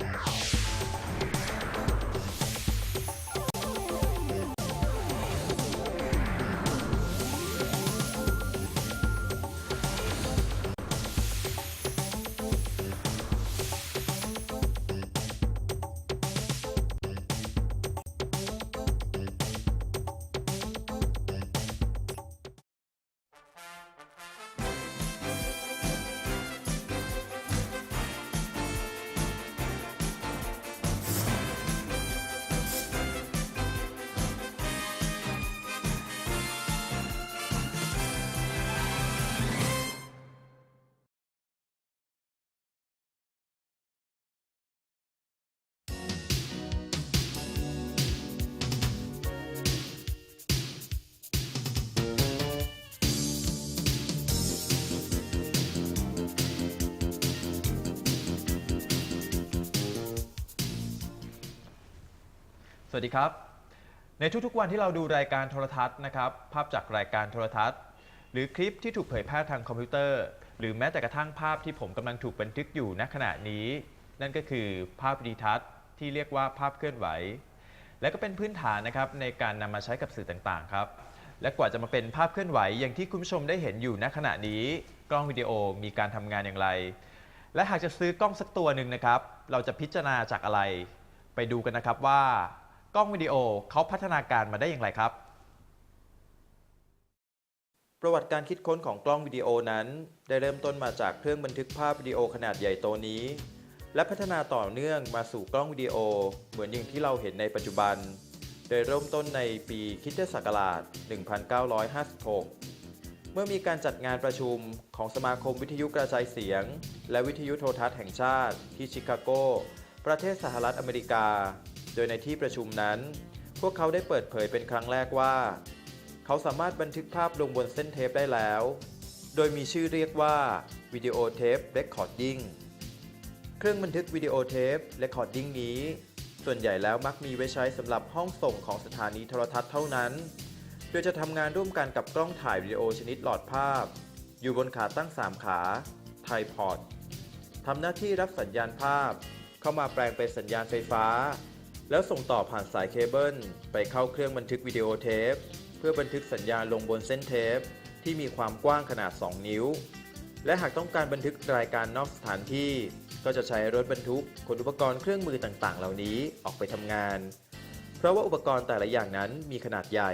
ส วัสดีครับ ในทุกๆวันที่เราดูรายการโทรทัศน์นะครับ ภาพจากรายการโทรทัศน์ หรือคลิปที่ถูกเผยแพร่ทางคอมพิวเตอร์ หรือแม้แต่กระทั่งภาพที่ผมกำลังถูกบันทึกอยู่ณขณะนี้ นั่นก็คือภาพดีทัศน์ที่เรียกว่าภาพเคลื่อนไหว และก็เป็นพื้นฐานนะครับในการนำมาใช้กับสื่อต่างๆครับ และกว่าจะมาเป็นภาพเคลื่อนไหวอย่างที่คุณผู้ชมได้เห็นอยู่ณขณะนี้ กล้องวิดีโอมีการทำงานอย่างไร และหากจะซื้อกล้องสักตัวหนึ่งนะครับ เราจะพิจารณาจากอะไร ไปดูกันนะครับว่า กล้องวิดีโอเขาพัฒนาการมาได้อย่างไรครับ ประวัติการคิดค้นของกล้องวิดีโอนั้น ได้เริ่มต้นมาจากเครื่องบันทึกภาพวิดีโอขนาดใหญ่โตนี้ และพัฒนาต่อเนื่องมาสู่กล้องวิดีโอ เหมือนอย่างที่เราเห็นในปัจจุบัน โดยเริ่มต้นในปีคริสตศักราช 1956เมื่อมีการจัดงานประชุมของสมาคมวิทยุกระจายเสียง และวิทยุโทรทัศน์แห่งชาติที่ชิคาโก ประเทศสหรัฐอเมริกา โดยในที่ประชุมนั้น พวกเขาได้เปิดเผยเป็นครั้งแรกว่า เขาสามารถบันทึกภาพลงบนเส้นเทปได้แล้ว โดยมีชื่อเรียกว่าวิดีโอเทปเรคคอร์ดดิ้งเครื่องบันทึกวิดีโอเทปเรคคอร์ดดิ้งนี้ ส่วนใหญ่แล้วมักมีไว้ใช้สำหรับห้องส่งของสถานีโทรทัศน์เท่านั้น โดยจะทำงานร่วมกันกับกล้องถ่ายวิดีโอชนิดหลอดภาพ อยู่บนขาตั้ง 3 ขาไทพอดทำหน้าที่รับสัญญาณภาพ เข้ามาแปลงเป็นสัญญาณไฟฟ้า แล้วส่งต่อผ่านสายเคเบิลไปเข้าเครื่องบันทึกวิดีโอเทป เพื่อบันทึกสัญญาณลงบนเส้นเทป ที่มีความกว้างขนาด 2 นิ้ว และหากต้องการบันทึกรายการนอกสถานที่ ก็จะใช้รถบรรทุกขนอุปกรณ์เครื่องมือต่างๆ เหล่านี้ออกไปทำงาน เพราะว่าอุปกรณ์แต่ละอย่างนั้นมีขนาดใหญ่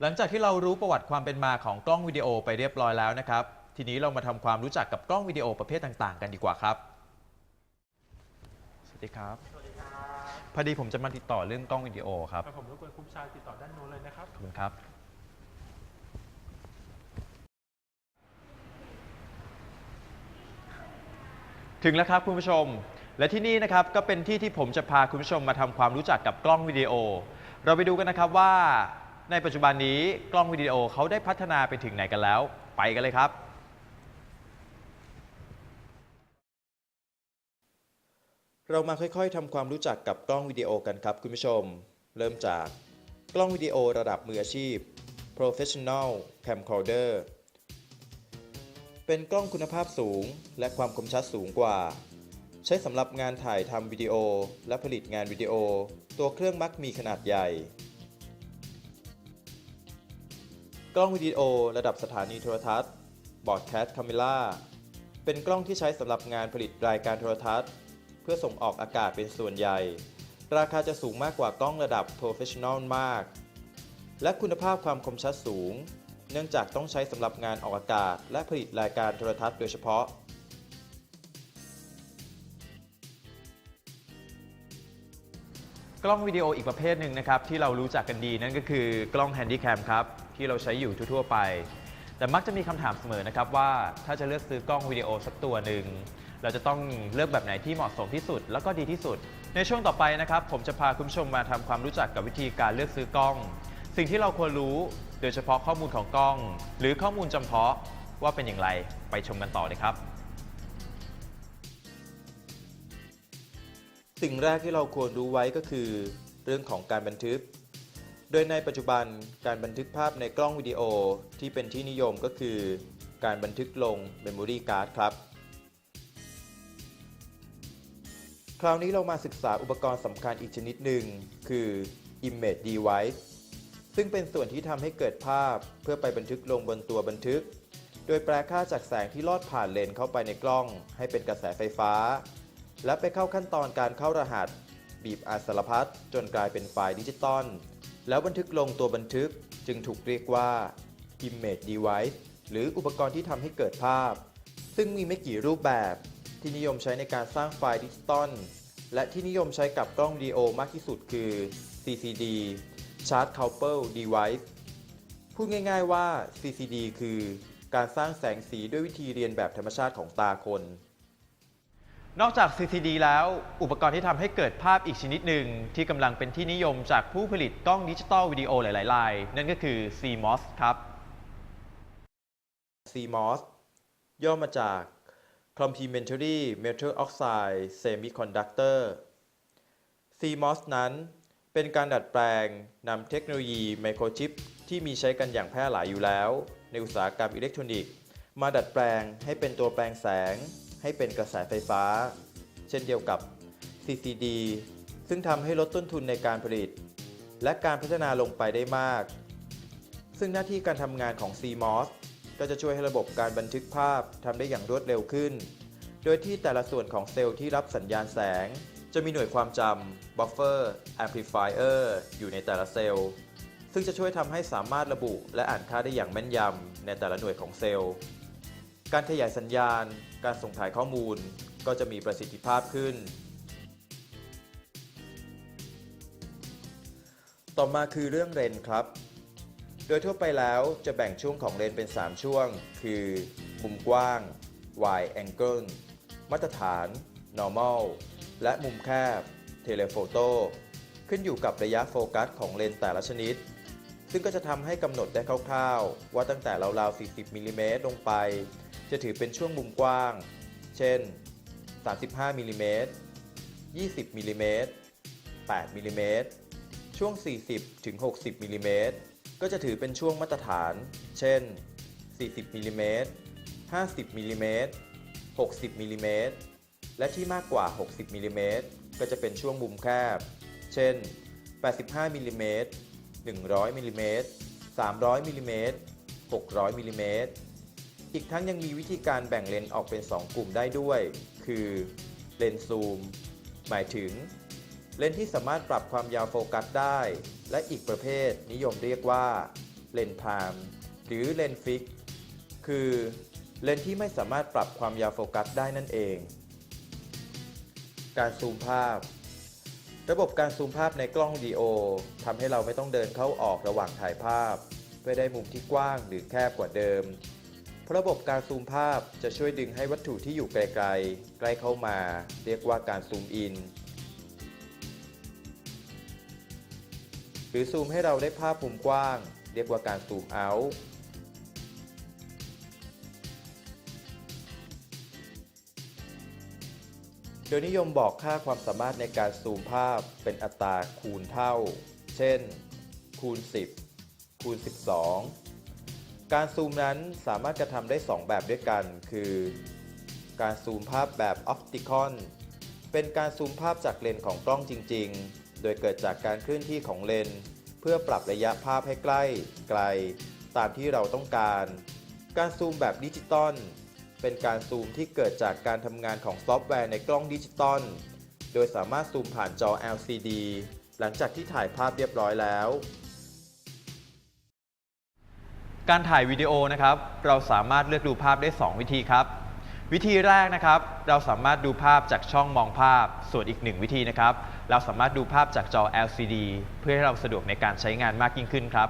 หลังจากที่เรารู้ประวัติความเป็นมาของกล้องวิดีโอไปเรียบร้อยแล้วนะครับ ทีนี้เรามาทำความรู้จักกับกล้องวิดีโอประเภทต่าง ๆ กันดีกว่าครับ ดีครับ สวัสดีครับพอดีผมจะมาติดต่อเรื่องกล้องวิดีโอครับครับผมรบกวนคุณชายติดต่อด้านโน้นเลยนะครับ ขอบคุณครับ ถึงแล้วครับคุณผู้ชม และที่นี่นะครับก็เป็นที่ที่ผมจะพาคุณผู้ชมมาทำความรู้จักกับกล้องวิดีโอ เราไปดูกันนะครับว่า ในปัจจุบันนี้กล้องวิดีโอเขาได้พัฒนาไปถึงไหนกันแล้ว ไปกันเลยครับ เรามาค่อยๆทำความรู้จักกับกล้องวิดีโอกันครับคุณผู้ชม เริ่มจากกล้องวิดีโอระดับมืออาชีพ Professional Camcorder เป็นกล้องคุณภาพสูง และความคมชัดสูงกว่า ใช้สำหรับงานถ่ายทำวิดีโอและผลิตงานวิดีโอ ตัวเครื่องมักมีขนาดใหญ่ กล้องวิดีโอระดับสถานีโทรทัศน์ Broadcast Camera เป็นกล้องที่ใช้สำหรับงานผลิตรายการโทรทัศน์ เพื่อส่งออกอากาศเป็นส่วนใหญ่ ราคาจะสูงมากกว่ากล้องระดับ Professional มาก และคุณภาพความคมชัดสูง เนื่องจากต้องใช้สำหรับงานออกอากาศ และผลิตรายการโทรทัศน์โดยเฉพาะกล้องวิดีโออีกประเภทหนึ่งนะครับที่เรารู้จักกันดีนั่นก็คือกล้องแฮนดี้แคมครับที่เราใช้อยู่ทั่วๆไป แต่มักจะมีคำถามเสมอนะครับว่าถ้าจะเลือกซื้อกล้องวิดีโอสักตัวหนึ่ง เราจะต้องเลือกแบบไหนที่เหมาะสมที่สุด แล้วก็ดีที่สุด ในช่วงต่อไปนะครับผมจะพาคุณผู้ชมมาทำความรู้จักกับวิธีการเลือกซื้อกล้อง สิ่งที่เราควรรู้โดยเฉพาะข้อมูลของกล้อง หรือข้อมูลจำเพาะว่าเป็นอย่างไรไปชมกันต่อเลยครับ สิ่งแรกที่เราควรรู้ไว้ก็คือ เรื่องของการบันทึก โดยในปัจจุบันการบันทึกภาพในกล้องวิดีโอที่เป็นที่นิยมก็คือ การบันทึกลง Memory Card ครับ คราวนี้เรามาศึกษาอุปกรณ์สำคัญอีกชนิดหนึ่ง คือ Image Device ซึ่งเป็นส่วนที่ทำให้เกิดภาพเพื่อไปบันทึกลงบนตัวบันทึก โดยแปลค่าจากแสงที่ลอดผ่านเลนส์เข้าไปในกล้อง ให้เป็นกระแสไฟฟ้า และไปเข้าขั้นตอนการเข้ารหัส บีบอัดสารพัดจนกลายเป็นไฟล์ดิจิตอลแล้วบันทึกลงตัวบันทึกจึงถูกเรียกว่า Image Device หรืออุปกรณ์ที่ทำให้เกิดภาพ ซึ่งมีไม่กี่รูปแบบ ที่นิยมใช้ในการสร้างไฟล์ดิจิตอลและที่นิยมใช้กับกล้องวิดีโอมากที่สุดคือ CCD Charge Coupled Device พูดง่ายๆว่า CCD คือการสร้างแสงสีด้วยวิธีเรียนแบบธรรมชาติของตาคน นอกจาก CCD แล้วอุปกรณ์ที่ทำให้เกิดภาพอีกชนิดหนึ่งที่กำลังเป็นที่นิยมจากผู้ผลิตกล้องดิจิตอลวิดีโอหลายๆรายนั่นก็คือ CMOS ครับ CMOS ย่อมาจาก Complementary Metal Oxide Semiconductor CMOS นั้นเป็นการดัดแปลงนำเทคโนโลยีไมโครชิปที่มีใช้กันอย่างแพร่หลายอยู่แล้ว ในอุตสาหกรรมอิเล็กทรอนิกส์ มาดัดแปลงให้เป็นตัวแปลงแสง ให้เป็นกระแสไฟฟ้า เช่นเดียวกับ CCD ซึ่งทำให้ลดต้นทุนในการผลิต และการพัฒนาลงไปได้มาก ซึ่งหน้าที่การทำงานของ CMOS ก็จะช่วยให้ระบบการบันทึกภาพทำได้อย่างรวดเร็วขึ้น โดยที่แต่ละส่วนของเซลล์ที่รับสัญญาณแสง จะมีหน่วยความจำ buffer amplifier อยู่ในแต่ละเซลล์ ซึ่งจะช่วยทำให้สามารถระบุและอ่านค่าได้อย่างแม่นยำในแต่ละหน่วยของเซลล์ การขยายสัญญาณ การส่งถ่ายข้อมูล ก็จะมีประสิทธิภาพขึ้นต่อมาคือเรื่องเลนครับ ดยทั่วไปแล้วจะแบ่งช่วงของเลนเป็น 3 ช่วง คือ มุมกว้าง wide angle มาตรฐาน normal และมุมแคบ telephoto ขึ้นอยู่กับระยะโฟกัสของเลนแต่ละชนิด ซึ่งก็จะทำให้กำหนดได้คร่าวๆ ว่าตั้งแต่ราวๆ 40มิลลิเมตรลงไป จะถือเป็นช่วงมุมกว้าง เช่น 35มิลลิเมตร20มิลลิเมตร8มิลลิเมตรช่วง 40ถึง60มิลลิเมตร ก็จะถือเป็นช่วงมาตรฐาน เช่น 40มิลลิเมตร50มิลลิเมตร60มิลลิเมตรและที่มากกว่า 60มิลลิเมตรก็จะเป็นช่วงมุมแคบ เช่น 85มิลลิเมตร100มิลลิเมตร300มิลลิเมตร600มิลลิเมตรอีกทั้งยังมีวิธีการแบ่งเลนส์ออกเป็น 2 กลุ่มได้ด้วย คือเลนส์ซูม หมายถึง เลนส์ที่สามารถปรับความยาวโฟกัสได้ และอีกประเภทนิยมเรียกว่าเลนส์พรามหรือเลนส์ฟิก คือเลนส์ที่ไม่สามารถปรับความยาวโฟกัสได้นั่นเอง การซูมภาพ ระบบการซูมภาพในกล้องดีโอทำให้เราไม่ต้องเดินเข้าออกระหว่างถ่ายภาพ เพื่อได้มุมที่กว้างหรือแคบกว่าเดิมเพราะระบบการซูมภาพจะช่วยดึงให้วัตถุที่อยู่ไกลๆ ใกล้เข้ามา เรียกว่าการซูมอิน หรือซูมให้เราได้ภาพมุมกว้าง เรียกว่าการซูมเอาท์โดยนิยมบอกค่าความสามารถในการซูมภาพเป็นอัตราคูณเท่า เช่น คูณ 10 คูณ 12 การซูมนั้นสามารถกระทำได้ 2 แบบด้วยกัน คือ การซูมภาพแบบออปติคอนเป็นการซูมภาพจากเลนส์ของกล้องจริง ๆ โดยเกิดจากการเคลื่อนที่ของเลนส์เพื่อปรับระยะภาพให้ใกล้ ไกล ตามที่เราต้องการ การซูมแบบดิจิตอลเป็นการซูมที่เกิดจากการทำงานของซอฟต์แวร์ในกล้องดิจิตอลโดยสามารถซูมผ่านจอ LCD หลังจากที่ถ่ายภาพเรียบร้อยแล้ว การถ่ายวิดีโอนะครับ เราสามารถเลือกดูภาพได้ 2 วิธีครับ วิธีแรกนะครับ เราสามารถดูภาพจากช่องมองภาพ ส่วนอีกหนึ่งวิธีนะครับ เราสามารถดูภาพจากจอ LCD เพื่อให้เราสะดวกในการใช้งานมากยิ่งขึ้นครับ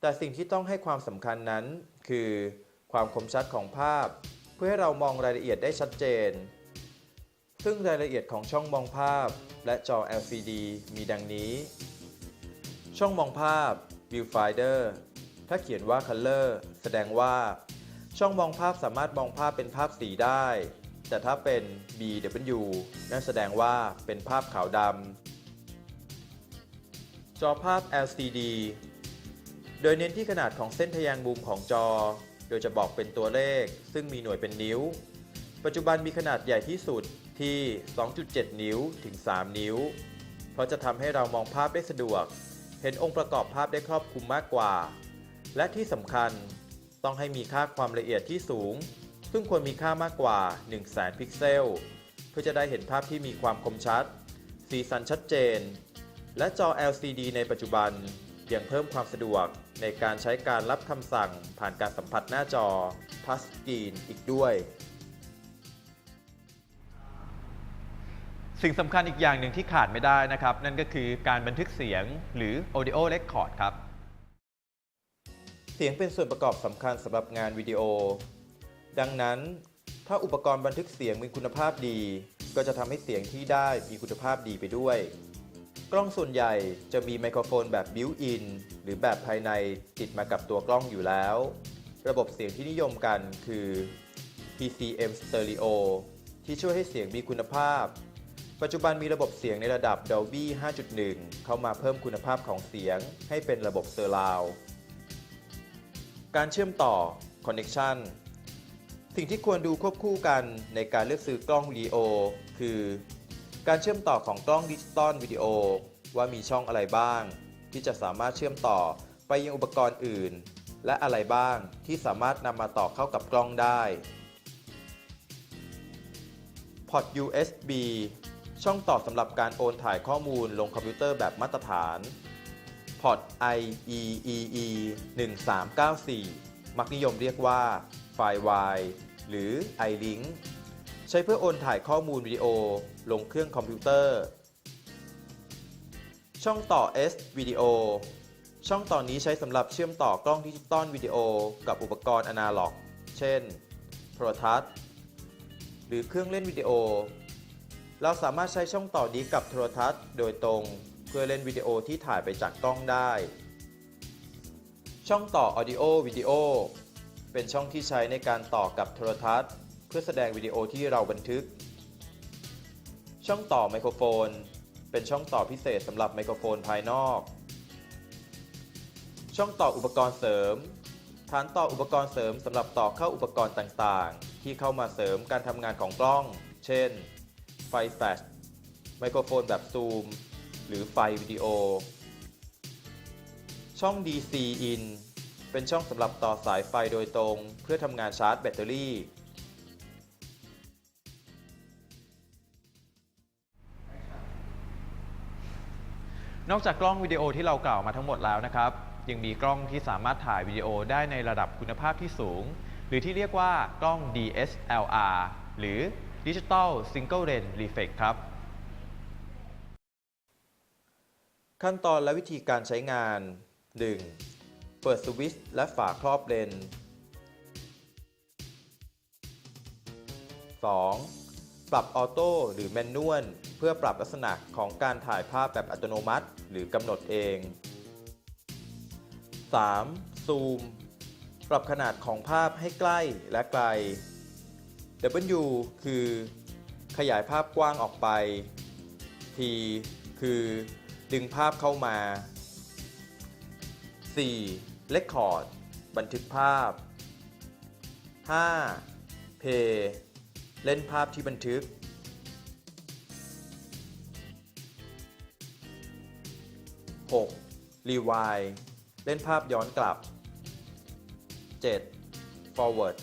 แต่สิ่งที่ต้องให้ความสำคัญนั้น คือ ความคมชัดของภาพ เพื่อให้เรามองรายละเอียดได้ชัดเจน ซึ่งรายละเอียดของช่องมองภาพ และจอ LCD มีดังนี้ ช่องมองภาพ Viewfinder ถ้าเขียนว่า Color แสดงว่า ช่องมองภาพสามารถมองภาพเป็นภาพสีได้ แต่ถ้าเป็น BW นั่นแสดงว่าเป็นภาพขาวดำจอภาพ LCD โดยเน้นที่ขนาดของเส้นทะแยงมุมของจอ โดยจะบอกเป็นตัวเลข ซึ่งมีหน่วยเป็นนิ้ว ปัจจุบันมีขนาดใหญ่ที่สุดที่ 2.7 นิ้วถึง 3 นิ้ว เพราะจะทำให้เรามองภาพได้สะดวก เห็นองค์ประกอบภาพได้ครอบคลุมมากกว่า และที่สำคัญต้องให้มีค่าความละเอียดที่สูง ซึ่งควรมีค่ามากกว่า 1 0 0 0 0แพิกเซล เพื่อจะได้เห็นภาพที่มีความคมชัด สีสันชัดเจน และจอ LCD ในปัจจุบันยังเพิ่มความสะดวกในการใช้การรับคำสั่งผ่านการสัมผัสหน้าจอ Touch Screen อีกด้วย สิ่งสำคัญอีกอย่างหนึ่งที่ขาดไม่ได้นะครับ นั่นก็คือการบันทึกเสียงหรือ Audio Record ครับ เสียงเป็นส่วนประกอบสำคัญสำหรับงานวิดีโอ ดังนั้น ถ้าอุปกรณ์บันทึกเสียงมีคุณภาพดี ก็จะทำให้เสียงที่ได้มีคุณภาพดีไปด้วย กล้องส่วนใหญ่จะมีไมโครโฟนแบบบิวอินหรือแบบภายในติดมากับตัวกล้องอยู่แล้ว ระบบเสียงที่นิยมกันคือ PCM Stereo ที่ช่วยให้เสียงมีคุณภาพ ปัจจุบันมีระบบเสียงในระดับ Dolby 5.1 เข้ามาเพิ่มคุณภาพของเสียงให้เป็นระบบ Surround การเชื่อมต่อ Connection สิ่งที่ควรดูควบคู่กันในการเลือกซื้อกล้องวิดีโอ คือ การเชื่อมต่อของกล้องดิจิตอลวิดีโอ ว่ามีช่องอะไรบ้าง ที่จะสามารถเชื่อมต่อไปยังอุปกรณ์อื่น และอะไรบ้างที่สามารถนำมาต่อเข้ากับกล้องได้พอร์ต USB ช่องต่อสำหรับการโอนถ่ายข้อมูลลงคอมพิวเตอร์แบบมาตรฐาน พอร์ต IEEE 1394 มักนิยมเรียกว่า ไฟล์ Y หรือ iLink ใช้เพื่อโอนถ่ายข้อมูลวิดีโอลงเครื่องคอมพิวเตอร์ ช่องต่อ S วิดีโอช่องต่อนี้ใช้สำหรับเชื่อมต่อกล้องดิจิตอลวิดีโอกับอุปกรณ์อนาล็อก เช่น โทรทัศน์ หรือเครื่องเล่นวิดีโอ เราสามารถใช้ช่องต่อนี้กับโทรทัศน์ โดยตรงเพื่อเล่นวิดีโอที่ถ่ายไปจากกล้องได้ ช่องต่อ Audio วิดีโอ เป็นช่องที่ใช้ในการต่อกับโทรทัศน์ เพื่อแสดงวิดีโอที่เราบันทึก ช่องต่อไมโครโฟน เป็นช่องต่อพิเศษสำหรับไมโครโฟนภายนอก ช่องต่ออุปกรณ์เสริม ฐานต่ออุปกรณ์เสริมสำหรับต่อเข้าอุปกรณ์ต่างๆ ที่เข้ามาเสริมการทำงานของกล้อง เช่น ไฟแฟลช ไมโครโฟนแบบซูม หรือไฟวิดีโอ ช่อง DC in เป็นช่องสำหรับต่อสายไฟโดยตรง เพื่อทำงานชาร์จแบตเตอรี่ นอกจากกล้องวิดีโอที่เรากล่าวมาทั้งหมดแล้วนะครับ ยังมีกล้องที่สามารถถ่ายวิดีโอได้ในระดับคุณภาพที่สูง หรือที่เรียกว่ากล้อง DSLR หรือ Digital Single Lens Reflex ครับ ขั้นตอนและวิธีการใช้งาน 1. เปิดสวิตช์และฝาครอบเลนส์ 2. ปรับออโต้หรือแมนนวลเพื่อปรับลักษณะของการถ่ายภาพแบบอัตโนมัติ หรือกำหนดเอง 3. ซูม ปรับขนาดของภาพให้ใกล้และไกล W คือ ขยายภาพกว้างออกไป T คือ ดึงภาพเข้ามา 4. Record บันทึกภาพ 5. Play เล่นภาพที่บันทึก 6. Rewind เล่นภาพย้อนกลับ 7. Forward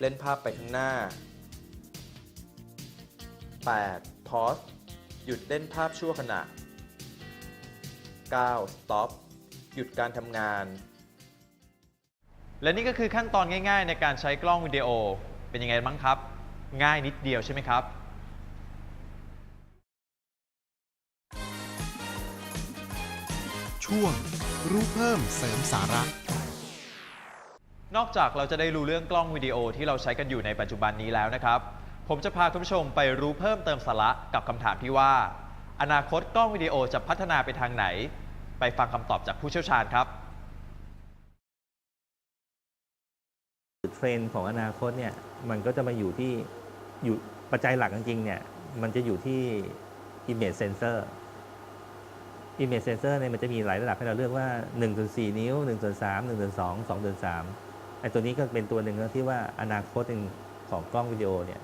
เล่นภาพไปข้างหน้า 8. Pause หยุดเล่นภาพชั่วขณะ 9. Stop หยุดการทำงาน และนี่ก็คือขั้นตอนง่าย ๆ ในการใช้กล้องวิดีโอ เป็นยังไงบ้างครับ ง่ายนิดเดียวใช่ไหมครับ ช่วง รู้เพิ่มเสริมสาระ นอกจากเราจะได้รู้เรื่องกล้องวิดีโอที่เราใช้กันอยู่ในปัจจุบันนี้แล้วนะครับ ผมจะพาคุณผู้ชมไปรู้เพิ่มเติมสาระกับคำถามที่ว่า อนาคตกล้องวิดีโอจะพัฒนาไปทางไหน ไปฟังคำตอบจากผู้เชี่ยวชาญครับ เทรนด์ของอนาคตเนี่ยมันก็จะมาอยู่ที่อยู่ปัจจัยหลักจริงๆเนี่ยมันจะอยู่ที่ image sensor image sensor เนี่ยมันจะมีหลายระดับให้เราเลือกว่า1ส่วน4นิ้ว1ส่วน3 1ส่วน2 2ส่วน3ไอ้ตัวนี้ก็เป็นตัวหนึ่งที่ว่าอนาคตของกล้องวิดีโอเนี่ย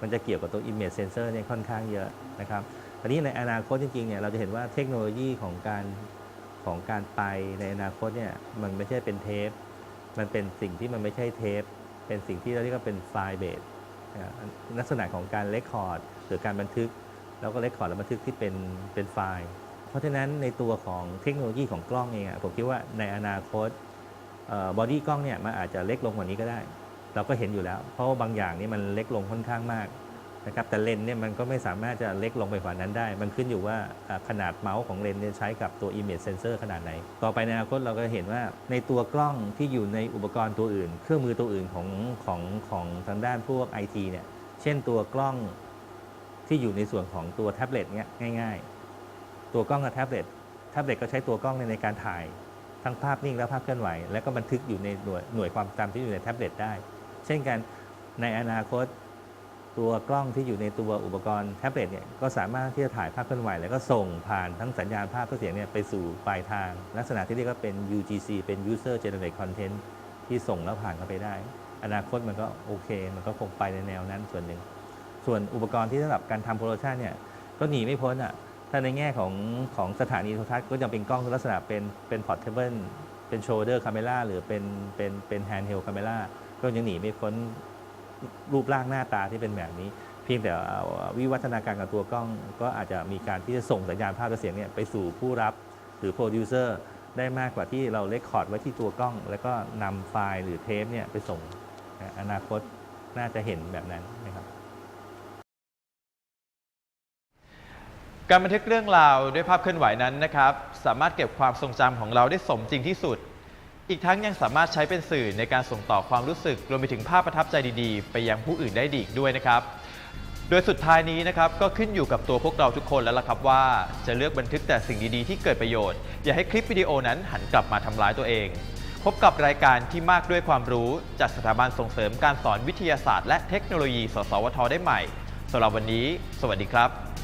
มันจะเกี่ยวกับตัว image sensor เนี่ยค่อนข้างเยอะนะครับอันนี้ในอนาคตจริงๆเนี่ยเราจะเห็นว่าเทคโนโลยีของการของการไปในอนาคตเนี่ยมันไม่ใช่เป็นเทป มันเป็นสิ่งที่มันไม่ใช่เทป เป็นสิ่งที่เราเรียกว่าเป็นไฟล์เบสลักษณะของการเลคคอร์ดหรือการบันทึก แล้วก็เลคคอร์ดและบันทึกที่เป็นเป็นไฟล์ เพราะฉะนั้นในตัวของเทคโนโลยีของกล้องเองผมคิดว่าในอนาคตบอดี้กล้องเนี่ยมันอาจจะเล็กลงกว่านี้ก็ได้ เราก็เห็นอยู่แล้ว เพราะว่าบางอย่างนี่มันเล็กลงค่อนข้างมาก นะครับแต่เลนเนี่ยมันก็ไม่สามารถจะเล็กลงไปกว่านั้นได้ มันขึ้นอยู่ว่าขนาดเมาส์ของเลนเนี่ยใช้กับตัว image sensor ขนาดไหน ต่อไปในอนาคตเราก็เห็นว่าในตัวกล้องที่อยู่ในอุปกรณ์ตัวอื่น เครื่องมือตัวอื่นของของของทางด้านพวก IT เนี่ยเช่นตัวกล้องที่อยู่ในส่วนของตัวแท็บเล็ตเนี่ยง่าย ๆ ตัวกล้องกับแท็บเล็ตแท็บเล็ตก็ใช้ตัวกล้องในในการถ่ายทั้งภาพนิ่งและภาพเคลื่อนไหว แล้วก็บันทึกอยู่ในหน่วยหน่วยความจำที่อยู่ในแท็บเล็ตได้ เช่นกันในอนาคต ตัวกล้องที่อยู่ในตัวอุปกรณ์แท็บเล็ตเนี่ยก็สามารถที่จะถ่ายภาพเคลื่อนไหว แล้วก็ส่งผ่านทั้งสัญญาณภาพและเสียงเนี่ยไปสู่ปลายทาง ลักษณะที่เรียกว่าเป็น UGC เป็น User Generated Content ที่ส่งแล้วผ่านเข้าไปได้ อนาคตมันก็โอเค มันก็คงไปในแนวนั้นส่วนหนึ่ง ส่วนอุปกรณ์ที่สำหรับการทำโปรดักชันเนี่ยก็หนีไม่พ้นอะถ้าในแง่ของของสถานีโทรทัศน์ก็ยังเป็นกล้องลักษณะเป็นเป็น portable เป็น shoulder camera หรือเป็นเป็นเป็น handheld camera ก็ยังหนีไม่พ้น รูปร่างหน้าตาที่เป็นแบบนี้ เพียงแต่เอาวิวัฒนาการกับตัวกล้องก็อาจจะมีการที่จะส่งสัญญาณภาพและเสียงเนี่ยไปสู่ผู้รับหรือโปรดิวเซอร์ได้มากกว่าที่เราเลคคอร์ดไว้ที่ตัวกล้อง แล้วก็นำไฟล์หรือเทปเนี่ยไปส่งอนาคตน่าจะเห็นแบบนั้นนะครับการบันทึกเรื่องราวด้วยภาพเคลื่อนไหวนั้นนะครับ สามารถเก็บความทรงจำของเราได้สมจริงที่สุด อีกทั้งยังสามารถใช้เป็นสื่อในการส่งต่อความรู้สึกรวมไปถึงภาพประทับใจดีๆ ไปยังผู้อื่นได้ดีด้วยนะครับ โดยสุดท้ายนี้นะครับก็ขึ้นอยู่กับตัวพวกเราทุกคนแล้วล่ะครับว่า จะเลือกบันทึกแต่สิ่งดีๆ ที่เกิดประโยชน์ อย่าให้คลิปวิดีโอนั้นหันกลับมาทำร้ายตัวเอง พบกับรายการที่มากด้วยความรู้จากสถาบันส่งเสริมการสอนวิทยาศาสตร์และเทคโนโลยี สสวทได้ใหม่สำหรับวันนี้ สวัสดีครับ